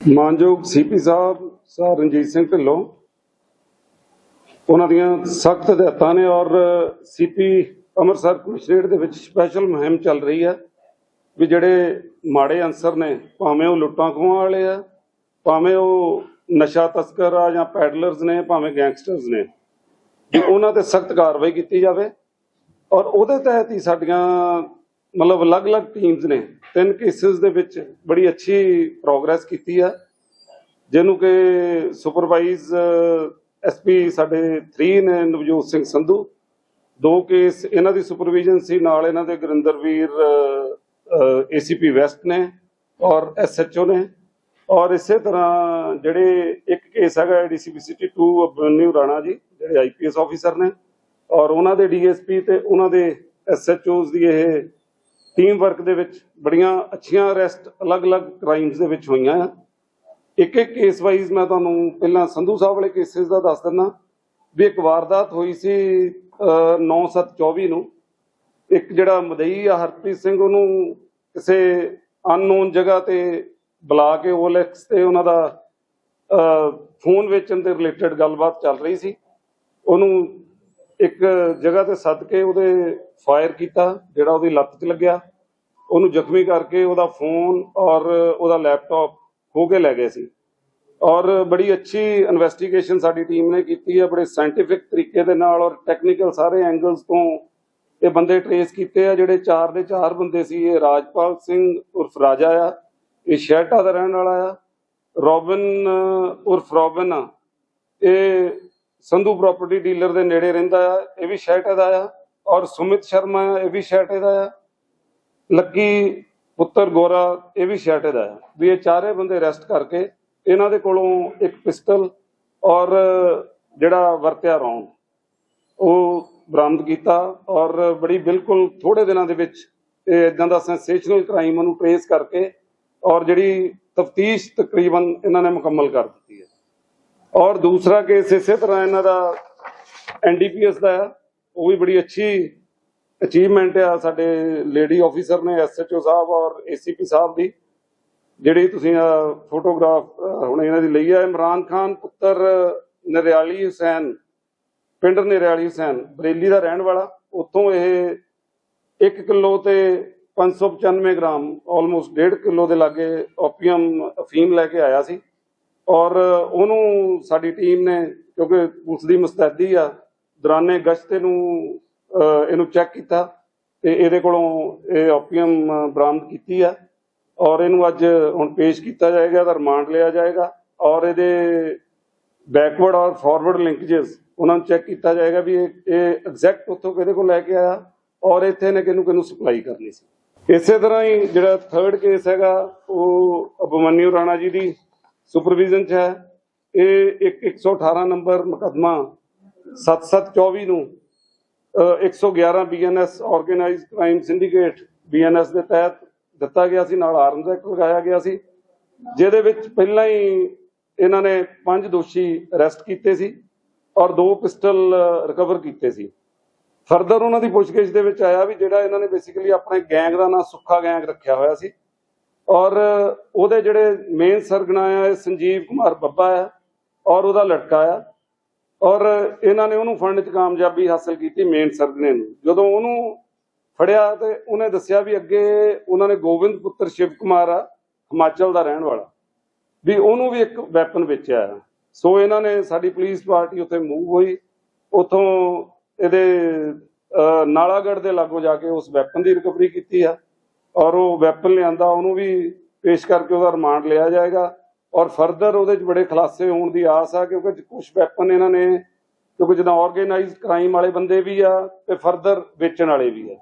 ਮਾਨਯੋਗ ਸੀਪੀ ਸਾਹਿਬ, ਸਰ ਰਣਜੀਤ ਸਿੰਘ ਢਿੱਲੋਂ, ਉਹਨਾਂ ਦੀਆਂ ਸਖਤ ਹਦਾਇਤਾਂ ਨੇ ਔਰ ਸੀਪੀ ਅੰਮ੍ਰਿਤਸਰ ਕਮਿਸ਼ਨਰੇਟ ਦੇ ਵਿੱਚ ਸਪੈਸ਼ਲ ਮੁਹਿੰਮ ਚੱਲ ਰਹੀ ਹੈ ਵੀ ਜਿਹੜੇ ਮਾੜੇ ਅੰਸਰ ਨੇ, ਭਾਵੇਂ ਉਹ ਲੁੱਟਾਂ ਖੋਹਾਂ ਵਾਲੇ ਆ, ਭਾਵੇਂ ਉਹ ਨਸ਼ਾ ਤਸਕਰ ਆ ਜਾਂ ਪੈਡਲਰਸ ਨੇ, ਭਾਵੇਂ ਗੈਂਗਸਟਰਸ ਨੇ, ਵੀ ਉਹਨਾਂ ਤੇ ਸਖਤ ਕਾਰਵਾਈ ਕੀਤੀ ਜਾਵੇ ਔਰ ਉਹਦੇ ਤਹਿਤ ਹੀ ਸਾਡੀਆਂ ਮਤਲਬ ਅਲੱਗ-ਅਲੱਗ ਟੀਮਸ ਨੇ। ਤਿੰਨ ਕੇਸਿਸ ਦੇ ਵਿੱਚ ਬੜੀ ਅੱਛੀ ਪ੍ਰੋਗਰੈਸ ਕੀਤੀ ਆ। ਜਿਹਨੂੰ ਕਿ ਸੁਪਰਵਾਈਜ਼ ਐਸਪੀ ਸਾਡੇ 3 ਨੇ, ਨਵਜੋਤ ਸਿੰਘ ਸੰਧੂ। ਦੋ ਕੇਸ ਇਹਨਾਂ ਦੀ ਸੁਪਰਵਿਜ਼ਨ ਸੀ, ਨਾਲ ਇਹਨਾਂ ਦੇ ਗੁਰਿੰਦਰਵੀਰ ਏਸੀਪੀ ਵੈਸਟ ਨੇ ਔਰ ਐਸਐਚਓ ਨੇ। ਔਰ ਇਸੇ ਤਰ੍ਹਾਂ ਜਿਹੜੇ ਇੱਕ ਕੇਸ ਹੈਗਾ ਡੀਸੀਪੀ ਸਿਟੀ 2 ਅਬਨਿਊ ਰਾਣਾ ਜੀ, ਜਿਹੜੇ ਆਈਪੀਐਸ ਆਫੀਸਰ ਨੇ। ਔਰ ਉਹਨਾਂ ਦੇ ਡੀਐਸਪੀ ਤੇ ਉਹਨਾਂ ਦੇ ਐਸਐਚਓਜ਼ ਦੀ ਇਹ ਟੀਮ ਵਰਕ ਦੇ ਵਿੱਚ ਬੜੀਆਂ ਅੱਛੀਆਂ ਅਰੈਸਟ ਅਲੱਗ-ਅਲੱਗ ਕ੍ਰਾਈਮਸ ਦੇ ਵਿੱਚ ਹੋਈਆਂ ਆ। ਇੱਕ ਇੱਕ ਕੇਸ ਵਾਈਜ਼ ਮੈਂ ਤੁਹਾਨੂੰ ਪਹਿਲਾਂ ਸੰਧੂ ਸਾਹਿਬ ਵਾਲੇ ਕੇਸਿਸ ਦਾ ਦੱਸ ਦਿੰਦਾ। ਵੀ ਇੱਕ ਵਾਰਦਾਤ ਹੋਈ ਸੀ 9724 ਨੂੰ ਇੱਕ ਜਿਹੜਾ ਮਦਈ ਆ, ਹਰਪ੍ਰੀਤ ਸਿੰਘ, ਉਹਨੂੰ ਕਿਸੇ ਅਨਨੋਨ ਜਗ੍ਹਾ ਤੇ ਬੁਲਾ ਕੇ OLX ਤੇ ਉਹਨਾਂ ਦਾ ਫੋਨ ਵੇਚਣ ਦੇ ਰਿਲੇਟਡ ਗੱਲਬਾਤ ਚੱਲ ਰਹੀ ਸੀ। ਉਹਨੂੰ ਇੱਕ ਜਗ੍ਹਾ ਤੇ ਸੱਦ ਕੇ ਉਹਦੇ ਫਾਇਰ ਕੀਤਾ, ਜਿਹੜਾ ਉਹਦੀ ਲੱਤ 'ਚ ਲੱਗਿਆ। ਉਹਨੂੰ ਜ਼ਖਮੀ ਕਰਕੇ ਉਹਦਾ ਫੋਨ ਔਰ ਉਹਦਾ ਲੈਪਟਾਪ ਖੋ ਕੇ ਲੈ ਗਏ ਸੀ। ਔਰ ਬੜੀ ਅੱਛੀ ਇਨਵੈਸਟੀਗੇਸ਼ਨ ਸਾਡੀ ਟੀਮ ਨੇ ਕੀਤੀ ਹੈ, ਬੜੇ ਸਾਇੰਟੀਫਿਕ ਤਰੀਕੇ ਦੇ ਨਾਲ ਔਰ ਟੈਕਨੀਕਲ ਸਾਰੇ ਐਂਗਲਸ ਤੋਂ ਇਹ ਬੰਦੇ ਟਰੇਸ ਕੀਤੇ ਆ, ਜਿਹੜੇ ਚਾਰ ਦੇ ਚਾਰ ਬੰਦੇ ਸੀ। ਇਹ ਰਾਜਪਾਲ ਸਿੰਘ ਉਰਫ ਰਾਜਾ ਆ, ਇਹ ਸ਼ਹਿਟਾ ਦਾ ਰਹਿਣ ਵਾਲਾ ਆ। ਰੋਬਿਨ ਉਰਫ ਰੋਬਿਨ ਆ, ਇਹ ਸੰਧੂ ਪ੍ਰਾਪਰਟੀ ਡੀਲਰ ਦੇ ਨੇੜੇ ਰਹਿੰਦਾ ਆ ਇਹ ਵੀ ਸ਼ਹਿਟੇ ਦਾ ਆ ਔਰ ਸੁਮਿਤ ਸ਼ਰਮਾ ਆ, ਇਹ ਵੀ ਸ਼ਹਿਟੇ ਦਾ ਆ ਲੱਕੀ ਪੁੱਤਰ ਗੋਰਾ ਇਹ ਵੀ ਸ਼ਹਿਟੇ ਦਾ ਆ। ਵੀ ਇਹ ਚਾਰੇ ਬੰਦੇ ਅਰੈਸਟ ਕਰਕੇ ਇਹਨਾਂ ਦੇ ਕੋਲੋਂ ਇੱਕ ਪਿਸਟਲ ਔਰ ਜਿਹੜਾ ਵਰਤਿਆ ਰੌਂਡ ਉਹ ਬਰਾਮਦ ਕੀਤਾ ਔਰ ਬੜੀ ਬਿਲਕੁਲ ਥੋੜੇ ਦਿਨਾਂ ਦੇ ਵਿੱਚ ਇਹ ਇਦਾਂ ਦਾ ਸੈਂਸੇਸ਼ਨਲ ਕ੍ਰਾਈਮ ਨੂੰ ਟ੍ਰੇਸ ਕਰਕੇ ਔਰ ਜਿਹੜੀ ਤਫਤੀਸ਼ ਤਕਰੀਬਨ ਇਹਨਾਂ ਨੇ ਮੁਕੰਮਲ ਕਰ ਦਿੱਤੀ। ਔਰ ਦੂਸਰਾ ਕੇਸ ਇਸੇ ਤਰ੍ਹਾਂ ਇਹਨਾਂ ਦਾ ਐਨਡੀਪੀਐਸ ਦਾ ਉਹ ਵੀ ਬੜੀ ਅੱਛੀ ਅਚੀਵਮੈਂਟ ਆ ਸਾਡੇ ਲੇਡੀ ਆਫੀਸਰ ਨੇ ਐਸਐਚਓ ਸਾਹਿਬ ਔਰ ਏਸੀਪੀ ਸਾਹਿਬ ਦੀ, ਜਿਹੜੀ ਤੁਸੀਂ ਫੋਟੋਗ੍ਰਾਫ ਹੁਣ ਇਹਨਾਂ ਦੀ ਲਈ ਹੈ ਇਮਰਾਨ ਖਾਨ, ਪੁੱਤਰ ਨਰਿਆਲੀ ਹੁਸੈਨ, ਪਿੰਡ ਨਰਿਆਲੀ ਹੁਸੈਨ, ਬਰੇਲੀ ਦਾ ਰਹਿਣ ਵਾਲਾ। ਉੱਥੋਂ ਇਹ 1 ਕਿਲੋ ਤੇ 595 ਗ੍ਰਾਮ ਆਲਮੋਸਟ 1.5 ਕਿਲੋ ਦੇ ਲਾਗੇ ਓਪੀਅਮ ਅਫੀਮ ਲੈ ਕੇ ਆਇਆ ਸੀ। ਔਰ ਉਹਨੂੰ ਸਾਡੀ ਟੀਮ ਨੇ, ਕਿਉਂਕਿ ਪੁਲਿਸ ਦੀ ਮਸਤੈਦੀ ਆ, ਦੌਰਾਨੇ ਗਸ਼ਤ ਨੂੰ ਇਹਨੂੰ ਚੈੱਕ ਕੀਤਾ ਤੇ ਇਹਦੇ ਕੋਲੋਂ ਇਹ ਓਪੀਅਮ ਬਰਾਮਦ ਕੀਤੀ ਆ। ਔਰ ਇਹਨੂੰ ਅੱਜ ਹੁਣ ਪੇਸ਼ ਕੀਤਾ ਜਾਏਗਾ ਤਾਂ ਰਿਮਾਂਡ ਲਿਆ ਜਾਏਗਾ। ਔਰ ਇਹਦੇ ਬੈਕਵਰਡ ਔਰ ਫਾਰਵਰਡ ਲਿੰਕੇजेस ਉਹਨਾਂ ਨੂੰ ਚੈੱਕ ਕੀਤਾ ਜਾਏਗਾ ਵੀ ਇਹ ਐਗਜ਼ੈਕਟ ਉੱਥੋਂ ਕਿਹਦੇ ਕੋਲ ਲੈ ਕੇ ਆਇਆ ਔਰ ਇੱਥੇ ਨੇ ਕਿਹਨੂੰ ਕਿਹਨੂੰ ਸਪਲਾਈ ਕਰਨੀ ਸੀ। ਇਸੇ ਤਰ੍ਹਾਂ ਹੀ ਜਿਹੜਾ ਥਰਡ ਕੇਸ ਹੈਗਾ, ਉਹ ਅਭਮਨਿਊ ਰਾਣਾ ਜੀ ਦੀ ਸੁਪਰਵਿਜ਼ਨ 'ਚ ਹੈ। ਇਹ 118 ਨੰਬਰ ਮੁਕੱਦਮਾ 7724 ਨੂੰ 111 BNS organised crime syndicate BNS ਦੇ ਤਹਿਤ ਦਿੱਤਾ ਗਿਆ ਸੀ। ਨਾਲ ਆਰਮਸ ਐਕਟ ਲਗਾਇਆ ਗਿਆ ਸੀ, ਜਿਹਦੇ ਵਿੱਚ ਪਹਿਲਾਂ ਹੀ ਇਹਨਾਂ ਨੇ ਪੰਜ ਦੋਸ਼ੀ ਅਰੈਸਟ ਕੀਤੇ ਸੀ ਔਰ ਦੋ ਪਿਸਟਲ ਰਿਕਵਰ ਕੀਤੇ ਸੀ। ਫਰਦਰ ਉਹਨਾਂ ਦੀ ਪੁੱਛਗਿੱਛ ਦੇ ਵਿੱਚ ਆਇਆ ਵੀ ਜਿਹੜਾ ਇਹਨਾਂ ਨੇ ਬੇਸਿਕਲੀ ਆਪਣੇ ਗੈਂਗ ਦਾ ਨਾਂ ਸੁੱਖਾ ਗੈਂਗ ਰੱਖਿਆ ਹੋਇਆ ਸੀ। ਔਰ ਉਹਦੇ ਜਿਹੜੇ ਮੇਨ ਸਰਗਨਾ ਆ ਇਹ ਸੰਜੀਵ ਕੁਮਾਰ ਬੱਬਾ ਆ ਔਰ ਉਹਦਾ ਲੜਕਾ ਆ। ਔਰ ਇਹਨਾਂ ਨੇ ਉਹਨੂੰ ਫੜਨ 'ਚ ਕਾਮਯਾਬੀ ਹਾਸਲ ਕੀਤੀ ਮੇਨ ਸਰਗਣੇ ਨੂੰ। ਜਦੋਂ ਉਹਨੂੰ ਫੜਿਆ ਤੇ ਉਹਨੇ ਦੱਸਿਆ ਵੀ ਅੱਗੇ ਉਹਨਾਂ ਨੇ ਗੋਬਿੰਦ ਪੁੱਤਰ ਸ਼ਿਵ ਕੁਮਾਰ ਆ ਹਿਮਾਚਲ ਦਾ ਰਹਿਣ ਵਾਲਾ ਵੀ ਉਹਨੂੰ ਵੀ ਇੱਕ ਵੈਪਨ ਵੇਚਿਆ ਆ। ਸੋ ਇਹਨਾਂ ਨੇ ਸਾਡੀ ਪੁਲਿਸ ਪਾਰਟੀ ਉੱਥੇ ਮੂਵ ਹੋਈ। ਉਥੋਂ ਇਹਦੇ ਅਹ, ਦੇ ਲਾਗੋਂ ਜਾ ਕੇ ਉਸ ਵੈਪਨ ਦੀ ਰਿਕਵਰੀ ਕੀਤੀ ਆ। ਔਰ ਉਹ ਵੈਪਨ ਲਿਆਂਦਾ, ਉਹਨੂੰ ਵੀ ਪੇਸ਼ ਕਰਕੇ ਉਹਦਾ ਰਿਮਾਂਡ ਲਿਆ ਜਾਏਗਾ। ਔਰ ਫਰਦਰ ਉਹਦੇ 'ਚ ਬੜੇ ਖੁਲਾਸੇ ਹੋਣ ਦੀ ਆਸ ਆ, ਕਿਉਂਕਿ ਕੁਝ ਵੈਪਨ ਇਹਨਾਂ ਨੇ, ਕਿਉਂਕਿ ਜਦੋਂ ਆਰਗੇਨਾਈਜ਼ਡ ਕ੍ਰਾਈਮ ਵਾਲੇ ਬੰਦੇ ਵੀ ਆ, ਤੇ ਫਰਦਰ ਵੇਚਣ ਵਾਲੇ ਵੀ ਆ।